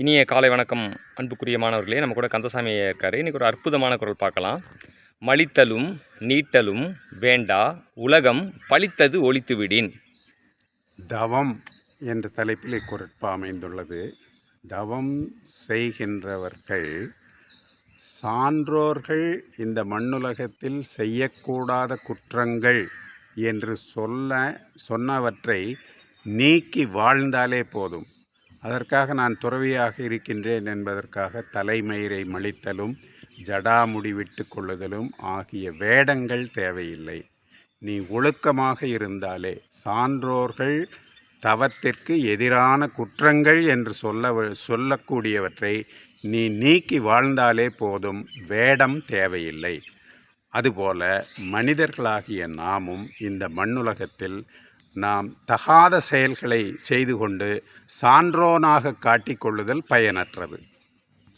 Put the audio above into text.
இனிய காலை வணக்கம் அன்புக்குரிய மாணவர்களே. நம்ம கூட கந்தசாமி ஐயா இருக்கார். இன்றைக்கி ஒரு அற்புதமான குரல் பார்க்கலாம். மலித்தலும் நீட்டலும் வேண்டா உலகம் பழித்தது ஒழித்து விடின். தவம் என்ற தலைப்பில் இக்குறட்பா அமைந்துள்ளது. தவம் செய்கின்றவர்கள் சான்றோர்கள் இந்த மண்ணுலகத்தில் செய்யக்கூடாத குற்றங்கள் என்று சொல்ல சொன்னவற்றை நீக்கி வாழ்ந்தாலே போதும். அதற்காக நான் துறவியாக இருக்கின்றேன் என்பதற்காக தலைமயிரை மலித்தலும் ஜடாமுடி விட்டு கொள்ளுதலும் ஆகிய வேடங்கள் தேவையில்லை. நீ ஒழுக்கமாக இருந்தாலே சான்றோர்கள் தவத்திற்கு எதிரான குற்றங்கள் என்று சொல்ல சொல்லக்கூடியவற்றை நீ நீக்கி வாழ்ந்தாலே போதும் வேடம் தேவையில்லை. அதுபோல மனிதர்களாகிய நாமும் இந்த மண்ணுலகத்தில் நாம் தகாத செயல்களை செய்து கொண்டு சான்றோனாக காட்டிக்கொள்ளுதல் பயனற்றது.